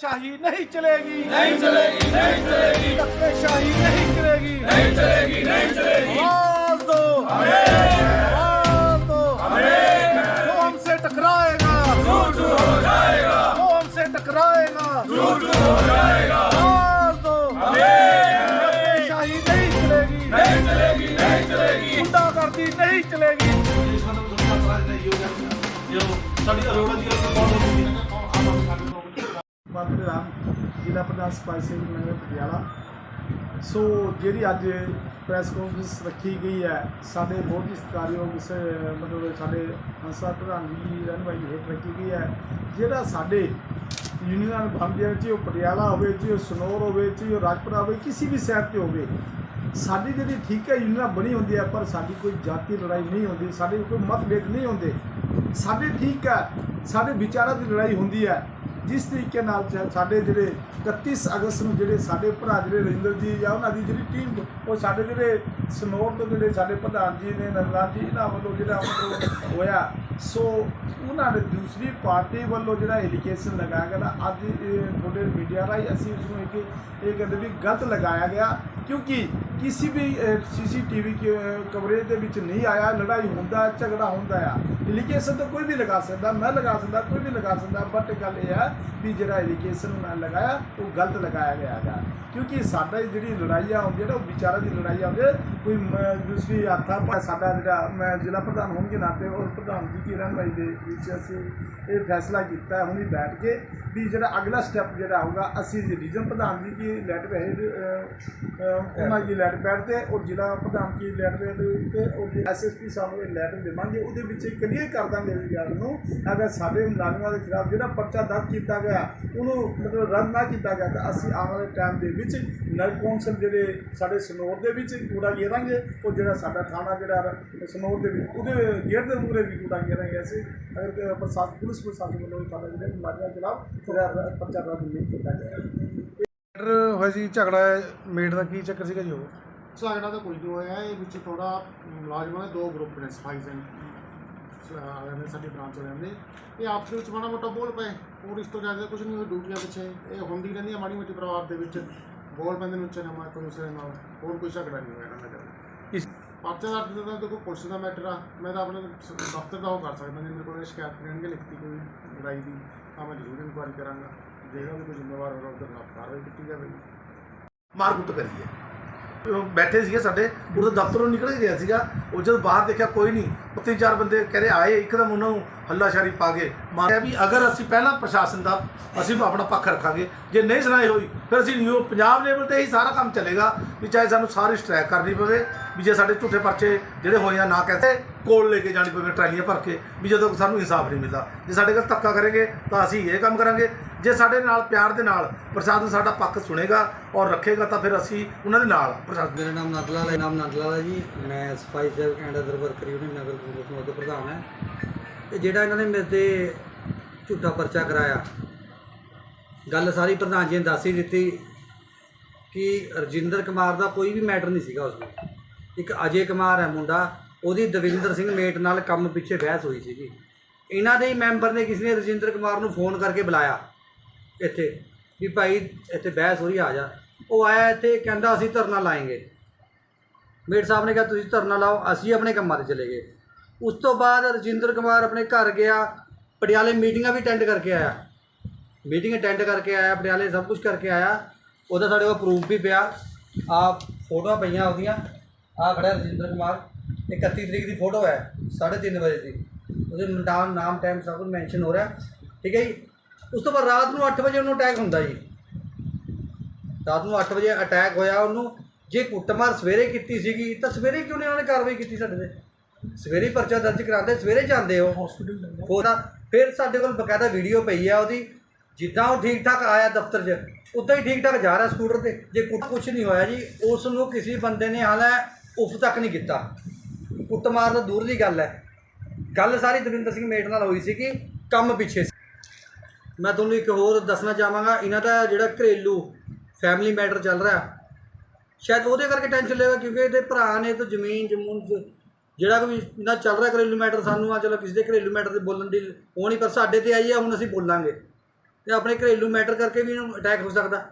शाही नहीं चलेगी। नहीं चलेगी नहीं चलेगी। शाही नहीं चलेगी। नहीं चलेगी नहीं चलेगी। आवाज़ दो। आवाज़ दो। जो हमसे टकराएगा। झूठ हो जाएगा। जो हमसे टकराएगा। झूठ हो जाएगा। आवाज़ दो। शाही नहीं चलेगी। नहीं चलेगी नहीं चलेगी। गुंडागर्दी नहीं चलेगी। ਮਾਤਰ ਰਾਮ ਜ਼ਿਲ੍ਹਾ ਪ੍ਰਧਾਨ ਸਪਾਈ ਸਿੰਘ ਨਗਰ ਪਟਿਆਲਾ। ਸੋ ਜਿਹੜੀ ਅੱਜ ਪ੍ਰੈਸ ਕਾਨਫਰੰਸ ਰੱਖੀ ਗਈ ਹੈ, ਸਾਡੇ ਬਹੁਤ ਹੀ ਸਤਿਕਾਰਯੋਗ ਮਤਲਬ ਸਾਡੇ ਹੰਸਾ ਪ੍ਰਧਾਨ ਜੀ ਰਣਵਾਈ ਹੇਠ ਰੱਖੀ ਗਈ ਹੈ। ਜਿਹੜਾ ਸਾਡੇ ਯੂਨੀਅਨ ਬੰਦਿਆਂ ਚ, ਉਹ ਪਟਿਆਲਾ ਹੋਵੇ ਚ, ਉਹ ਸਨੌਰ ਹੋਵੇ ਚ, ਉਹ ਰਾਜਪੁਰਾ ਹੋਵੇ, ਕਿਸੇ ਵੀ ਸ਼ਹਿਰ ਤੇ ਹੋਵੇ, ਸਾਡੀ ਜਿਹੜੀ ਠੀਕ ਹੈ, ਯੂਨੀਅਨ ਬਣੀ ਹੁੰਦੀ ਹੈ, ਪਰ ਸਾਡੀ ਕੋਈ ਜਾਤੀ ਲੜਾਈ ਨਹੀਂ ਹੁੰਦੀ, ਸਾਡੇ ਕੋਈ ਮਤਭੇਦ ਨਹੀਂ ਹੁੰਦੇ। ਸਾਡੇ ਠੀਕ ਹੈ, ਸਾਡੇ ਵਿਚਾਰਾਂ ਦੀ ਲੜਾਈ ਹੁੰਦੀ ਹੈ। ਜਿਸ ਤਰੀਕੇ ਨਾਲ ਸਾਡੇ ਜਿਹੜੇ 31 ਅਗਸਤ ਨੂੰ ਜਿਹੜੇ ਸਾਡੇ ਭਰਾ ਜਿਹੜੇ ਰਜਿੰਦਰ ਜੀ ਜਾਂ ਉਹਨਾਂ ਦੀ ਜਿਹੜੀ ਟੀਮ ਉਹ ਸਾਡੇ ਜਿਹੜੇ ਸਨੋਰ ਤੋਂ ਜਿਹੜੇ ਸਾਡੇ ਪ੍ਰਧਾਨ ਜੀ ਨੇ ਨੰਦਲਾਲ ਜੀ, ਇਹਨਾਂ ਵੱਲੋਂ ਜਿਹੜਾ ਮਤਲਬ ਹੋਇਆ। ਸੋ ਉਹਨਾਂ ਨੇ ਦੂਸਰੀ ਪਾਰਟੀ ਵੱਲੋਂ ਜਿਹੜਾ ਐਲੀਗੇਸ਼ਨ ਲਗਾਇਆ ਗਿਆ ਅੱਜ ਇਹ ਤੁਹਾਡੇ ਮੀਡੀਆ ਰਾਹੀਂ ਅਸੀਂ ਉਸ ਨੂੰ ਇੱਕ, ਇਹ ਕਹਿੰਦੇ ਵੀ ਗਲਤ ਲਗਾਇਆ ਗਿਆ। ਕਿਉਂਕਿ ਕਿਸੇ ਵੀ ਸੀਸੀਟੀਵੀ ਕਵਰੇਜ ਦੇ ਵਿੱਚ ਨਹੀਂ ਆਇਆ ਲੜਾਈ ਹੁੰਦਾ ਝਗੜਾ ਹੁੰਦਾ ਆ ਐਲੀਗੇਸ਼ਨ ਤਾਂ ਕੋਈ ਵੀ ਲਗਾ ਸਕਦਾ ਮੈਂ ਲਗਾ ਸਕਦਾ ਕੋਈ ਵੀ ਲਗਾ ਸਕਦਾ ਬਟ ਗੱਲ ਇਹ ਹੈ ਵੀ ਜਿਹੜਾ ਐਲੀਗੇਸ਼ਨ ਮੈਂ ਲਗਾਇਆ ਉਹ ਗਲਤ ਲਗਾਇਆ ਗਿਆ ਹੈਗਾ ਕਿਉਂਕਿ ਸਾਡਾ ਜਿਹੜੀ ਲੜਾਈਆਂ ਹੁੰਦੀਆਂ ਨਾ ਉਹ ਵਿਚਾਰਾਂ ਦੀ ਲੜਾਈਆਂ ਹੁੰਦੀਆਂ ਕੋਈ ਮ- ਦੂਸਰੀ ਹੱਥਾਂ ਪਾ ਸਾਡਾ ਜਿਹੜਾ ਮੈਂ ਜ਼ਿਲ੍ਹਾ ਪ੍ਰਧਾਨ ਹੋਣ ਦੇ ਨਾਤੇ ਔਰ ਪ੍ਰਧਾਨ ਜੀ ਕੀ ਰਹਿਨਮਾਈ ਦੇ ਵਿੱਚ ਅਸੀਂ ਇਹ ਫੈਸਲਾ ਕੀਤਾ ਹੁਣੀ ਬੈਠ ਕੇ ਵੀ ਜਿਹੜਾ ਅਗਲਾ ਸਟੈਪ ਜਿਹੜਾ ਹੋਊਗਾ ਅਸੀਂ ਰੀਜਨ ਪ੍ਰਧਾਨ ਜੀ ਕੀ ਲੈਟ ਪੈ ਉਹਨਾਂ ਦੀ ਲੈਟ ਪੈਡ ਤੇ ਔਰ ਜ਼ਿਲ੍ਹਾ ਪ੍ਰਧਾਨ ਕੀ ਲੈਟ ਪੈਡ ਦੇ ਉੱਤੇ ਔਰ ਐਸਐਸਪੀ ਸਾਹਿਬ ਨੂੰ ਲੈਟਰ ਦੇਵਾਂਗੇ। ਉਹਦੇ ਵਿੱਚ ਕਲੀਅਰ ਕਰ ਦਾਂਗੇ ਇਸ ਗੱਲ ਨੂੰ ਅਗਰ ਸਾਡੇ ਮੁਲਾਜ਼ਮਾਂ ਦੇ ਖਿਲਾਫ ਜਿਹੜਾ ਪਰਚਾ ਦਰਜ ਕੀਤਾ ਗਿਆ, ਉਹਨੂੰ ਮਤਲਬ ਰੱਦ ਨਾ ਕੀਤਾ ਗਿਆ ਤਾਂ ਅਸੀਂ ਆਉਣ ਵਾਲੇ ਟਾਈਮ ਦੇ ਵਿੱਚ ਨਗਰ ਕੌਂਸਲ ਜਿਹੜੇ ਸਾਡੇ ਸਨੌਰ ਦੇ ਵਿੱਚ ਕੂੜਾ ਗੇਰਾਂਗੇ ਉਹ ਜਿਹੜਾ ਸਾਡਾ ਥਾਣਾ ਜਿਹੜਾ ਸਨੌਰ ਦੇ ਵਿੱਚ ਉਹਦੇ ਗੇਟ ਦੇ ਮੂਹਰੇ ਵੀ ਕੂੜਾ ਗੇਰਾਂਗੇ ਅਸੀਂ। ਅਗਰ ਕਿ ਪ੍ਰਸ਼ਾਸਨ, ਪੁਲਿਸ ਪ੍ਰਸ਼ਾਸਨ ਵੱਲੋਂ ਸਾਡਾ ਜਿਹੜੇ ਮੁਲਾਜ਼ਮਾਂ ਖਿਲਾਫ ਜਿਹੜਾ ਪਰਚਾ ਰੱਦ ਨਹੀਂ ਕੀਤਾ ਗਿਆ। ਮੈਟਰ ਹੋਇਆ ਸੀ ਝਗੜਾ ਮੇਟ ਦਾ ਕੀ ਚੱਕਰ ਸੀਗਾ ਜੀ ਉਹ? ਝਗੜਾ ਤਾਂ ਕੋਈ ਨਹੀਂ ਹੋਇਆ ਇਹ ਵਿੱਚ ਥੋੜਾ ਮੁਲਾਜ਼ਮਾਂ ਦੇ ਦੋ ਗਰੁੱਪ ਨੇ ਸਫ਼ਾਈ ਵਾਲਿਆਂ ਨੇ ਸਾਡੀ ਬ੍ਰਾਂਚ ਵਾਲਿਆਂ ਦੇ ਇਹ ਆਪਸ ਵਿੱਚ ਮਾੜਾ ਮੋਟਾ ਬੋਲ ਪਏ ਹੋਰ ਇਸ ਤੋਂ ਜ਼ਿਆਦਾ ਕੁਝ ਨਹੀਂ ਹੋਇਆ ਡਿਊਟੀਆਂ ਪਿੱਛੇ। ਇਹ ਹੁੰਦੀ ਰਹਿੰਦੀ ਆ ਮਾੜੀ ਮੋਟੀ ਪਰਿਵਾਰ ਦੇ ਵਿੱਚ। ਬੋਲ ਪੈਂਦੇ ਨੇ ਉੱਚੇ ਨਾਮ ਕੋਈ ਦੂਸਰੇ ਨਾਲ ਹੋਰ ਕੋਈ ਝਗੜਾ ਨਹੀਂ ਹੋਇਆ ਇਹਨਾਂ ਦਾ ਇਸ ਪਰਚਾ ਦਾ ਤਾਂ ਦੇਖੋ ਪੁਲਿਸ ਦਾ ਮੈਟਰ ਆ। ਮੈਂ ਤਾਂ ਆਪਣੇ ਦਫ਼ਤਰ ਦਾ ਉਹ ਕਰ ਸਕਦਾ ਜੇ ਮੇਰੇ ਕੋਲ ਸ਼ਿਕਾਇਤ ਦੇਣਗੇ ਲਿਖਤੀ ਕੋਈ ਲੜਾਈ ਦੀ ਤਾਂ ਮੈਂ ਜ਼ਰੂਰ ਇਨਕੁਆਇਰੀ ਕਰਾਂਗਾ। ਜਿਹੜਾ ਵੀ ਕੋਈ ਜ਼ਿੰਮੇਵਾਰ ਹੋਗਾ ਉਹਦੇ ਖਿਲਾਫ ਕਾਰਵਾਈ ਕੀਤੀ ਜਾਵੇਗੀ ਮਾਰ ਕੁੱਟ ਕਰੀ ਹੈ। ਉਹ ਬੈਠੇ ਸੀਗੇ ਸਾਡੇ ਉਹਦੇ ਦਫ਼ਤਰੋਂ ਨਿਕਲ ਗਿਆ ਸੀਗਾ। ਉਹ ਜਦ ਬਾਹਰ ਦੇਖਿਆ ਕੋਈ ਨਹੀਂ, ਉਹ ਤਿੰਨ ਚਾਰ ਬੰਦੇ ਕਹਿੰਦੇ ਆਏ, ਇੱਕਦਮ ਉਹਨਾਂ ਨੂੰ ਹੱਲਾਸ਼ਾਰੀ ਪਾ ਕੇ ਮਾਰਿਆ ਵੀ ਅਗਰ ਅਸੀਂ ਪਹਿਲਾਂ ਪ੍ਰਸ਼ਾਸਨ ਦਾ, ਅਸੀਂ ਆਪਣਾ ਪੱਖ ਰੱਖਾਂਗੇ। ਜੇ ਨਹੀਂ ਸੁਣਾਈ ਹੋਈ, ਫਿਰ ਅਸੀਂ ਨਿਊ ਪੰਜਾਬ ਲੈਵਲ ਤੇ ਹੀ ਸਾਰਾ ਕੰਮ ਚੱਲੇਗਾ। ਵੀ ਚਾਹੇ ਸਾਨੂੰ ਸਾਰੀ ਸਟ੍ਰੈਕ ਕਰਨੀ ਪਵੇ, ਵੀ ਜੇ ਸਾਡੇ ਝੂਠੇ ਪਰਚੇ ਜਿਹੜੇ ਹੋਏ ਆ ਨਾ ਕਹਿੰਦੇ, ਕੋਲ ਲੈ ਕੇ ਜਾਣੀ ਪਵੇ, ਟਰਾਲੀਆਂ ਭਰ ਕੇ, ਵੀ ਜਦੋਂ ਸਾਨੂੰ ਇਨਸਾਫ ਨਹੀਂ ਮਿਲਦਾ। ਜੇ ਸਾਡੇ ਕੋਲ ਧੱਕਾ ਕਰੇਗੇ ਤਾਂ ਅਸੀਂ ਇਹ ਕੰਮ ਕਰਾਂਗੇ। ਜੇ ਸਾਡੇ ਨਾਲ ਪਿਆਰ ਦੇ ਨਾਲ ਪ੍ਰਸ਼ਾਸਨ ਸਾਡਾ ਪੱਖ ਸੁਣੇਗਾ ਔਰ ਰੱਖੇਗਾ ਤਾਂ ਫਿਰ ਅਸੀਂ ਉਹਨਾਂ ਦੇ ਨਾਲ ਪ੍ਰਸ਼ਾਸਨ ਮੇਰਾ ਨਾਮ ਨੰਦ ਲਾਲ ਹੈ, ਨਾਮ ਨੰਦ ਲਾਲ ਹੈ ਜੀ। ਮੈਂ ਸਫ਼ਾਈ ਸੇਵਕ ਐਂਡ ਅਦਰ ਵਰਕਰ ਯੂਨੀਅਨ ਨਗਰ ਕੌਂਸਲ ਦਾ ਪ੍ਰਧਾਨ ਹੈ। ਤੇ ਜਿਹੜਾ ਇਹਨਾਂ ਨੇ ਮੇਰੇ ਤੇ ਝੂਠਾ ਪਰਚਾ ਕਰਾਇਆ, ਗੱਲ ਸਾਰੀ ਪ੍ਰਧਾਨ ਜੀ ਨੇ ਦੱਸ ਹੀ ਦਿੱਤੀ ਕਿ ਰਜਿੰਦਰ ਕੁਮਾਰ ਦਾ ਕੋਈ ਵੀ ਮੈਟਰ ਨਹੀਂ ਸੀਗਾ ਉਸ ਵਿੱਚ। ਇੱਕ ਅਜੇ ਕੁਮਾਰ ਹੈ ਮੁੰਡਾ, ਉਹਦੀ ਦਵਿੰਦਰ ਸਿੰਘ ਮੇਟ ਨਾਲ ਕੰਮ ਪਿੱਛੇ ਬਹਿਸ ਹੋਈ ਸੀਗੀ। ਇਹਨਾਂ ਦੇ ਹੀ ਮੈਂਬਰ ਨੇ ਕਿਸੇ ਨੇ ਰਜਿੰਦਰ ਕੁਮਾਰ ਨੂੰ ਫੋਨ ਕਰਕੇ ਬੁਲਾਇਆ। ਇੱਥੇ, ਵੀ ਭਾਈ ਇੱਥੇ ਬਹਿਸ ਹੋ ਰਹੀ ਆ ਜਾ। ਉਹ ਆਇਆ ਇੱਥੇ, ਕਹਿੰਦਾ ਅਸੀਂ ਧਰਨਾ ਲਾਏਂਗੇ। ਮੇਟ ਸਾਹਿਬ ਨੇ ਕਿਹਾ, ਤੁਸੀਂ ਧਰਨਾ ਲਾਓ, ਅਸੀਂ ਆਪਣੇ ਕੰਮਾਂ ਤੇ ਚਲੇ ਗਏ। ਉਸ ਤੋਂ ਬਾਅਦ ਰਜਿੰਦਰ ਕੁਮਾਰ ਆਪਣੇ ਘਰ ਗਿਆ, ਪਟਿਆਲੇ ਮੀਟਿੰਗਾਂ ਵੀ ਅਟੈਂਡ ਕਰਕੇ ਆਇਆ। ਮੀਟਿੰਗ ਅਟੈਂਡ ਕਰਕੇ ਆਇਆ, ਪਟਿਆਲੇ ਸਭ ਕੁਝ ਕਰਕੇ ਆਇਆ। ਉਹਦਾ ਸਾਡੇ ਕੋਲ ਪ੍ਰੂਫ ਵੀ ਪਿਆ। ਆ ਫੋਟੋਆਂ ਪਈਆਂ ਉਹਦੀਆਂ। ਆ ਖੜਾ ਰਜਿੰਦਰ ਕੁਮਾਰ। 31 ਤਰੀਕ ਦੀ ਫੋਟੋ ਹੈ 3:30 ਵਜੇ ਦੀ। ਉਹਦੇ ਨਾਮ ਨਾਮ ਟਾਈਮ ਸਭ ਕੁਝ ਮੈਂਸ਼ਨ ਹੋ ਰਿਹਾ। ਠੀਕ ਹੈ ਜੀ? ਉਸ ਤੋਂ ਬਾਅਦ ਰਾਤ ਨੂੰ 8 ਵਜੇ ਉਹਨੂੰ ਅਟੈਕ ਹੁੰਦਾ ਜੀ। ਰਾਤ ਨੂੰ 8 ਵਜੇ ਅਟੈਕ ਹੋਇਆ ਉਹਨੂੰ। ਜੇ ਕੁੱਟਮਾਰ ਸਵੇਰੇ ਕੀਤੀ ਸੀਗੀ ਤਾਂ ਸਵੇਰੇ ਕਿਉਂ ਨਹੀਂ ਉਹਨਾਂ ਨੇ ਕਾਰਵਾਈ ਕੀਤੀ ਸਾਡੇ ਤੇ? ਸਵੇਰੇ ਹੀ ਪਰਚਾ ਦਰਜ ਕਰਾਉਂਦੇ ਸਵੇਰੇ ਜਾਂਦੇ ਉਹ। ਹਸਪੀਟਲ ਹੋਦਾ ਫਿਰ ਸਾਡੇ ਕੋਲ ਬਕਾਇਦਾ ਵੀਡੀਓ ਪਈ ਆ ਉਹਦੀ। ਜਿੱਦਾਂ ਉਹ ਠੀਕ ਠਾਕ ਆਇਆ ਦਫ਼ਤਰ 'ਚ ਉਦਾਂ ਹੀ ਠੀਕ ਠਾਕ ਜਾ ਰਿਹਾ ਸਕੂਟਰ ਤੇ। ਜੇ ਕੁੱਟ ਕੁਛ ਨਹੀਂ ਹੋਇਆ ਜੀ ਉਸ ਨੂੰ ਕਿਸੇ ਬੰਦੇ ਨੇ ਹਾਲੇ ਉਫ ਤੱਕ ਨਹੀਂ ਕੀਤਾ। ਕੁੱਟਮਾਰ ਤਾਂ ਦੂਰ ਦੀ ਗੱਲ ਹੈ। ਗੱਲ ਸਾਰੀ ਦਵਿੰਦਰ ਸਿੰਘ ਮੇਟ ਨਾਲ ਹੋਈ ਸੀ ਕਿ ਕੰਮ ਪਿੱਛੇ ਮੈਂ ਤੁਹਾਨੂੰ ਇੱਕ ਹੋਰ ਦੱਸਣਾ ਚਾਹਾਂਗਾ, ਇਹਨਾਂ ਦਾ ਜਿਹੜਾ ਘਰੇਲੂ ਫੈਮਿਲੀ ਮੈਟਰ ਚੱਲ ਰਿਹਾ, ਸ਼ਾਇਦ ਉਹਦੇ ਕਰਕੇ ਟੈਨਸ਼ਨ ਲੈਗਾ ਕਿਉਂਕਿ ਇਹਦੇ ਭਰਾ ਨੇ ਤਾਂ ਜ਼ਮੀਨ, ਜਮੂਨ ਜਿਹੜਾ ਵੀ ਇਹਨਾਂ ਚੱਲ ਰਿਹਾ ਘਰੇਲੂ ਮੈਟਰ ਸਾਨੂੰ ਆ ਚਲੋ ਕਿਸੇ ਦੇ ਘਰੇਲੂ ਮੈਟਰ ਤੇ ਬੋਲਣ ਦੀ ਉਹ ਨਹੀਂ, ਪਰ ਸਾਡੇ ਤੇ ਆਈ ਆ, ਹੁਣ ਅਸੀਂ ਬੋਲਾਂਗੇ। ਤੇ ਆਪਣੇ ਘਰੇਲੂ ਮੈਟਰ ਕਰਕੇ ਵੀ ਇਹਨੂੰ ਅਟੈਕ ਹੋ ਸਕਦਾ।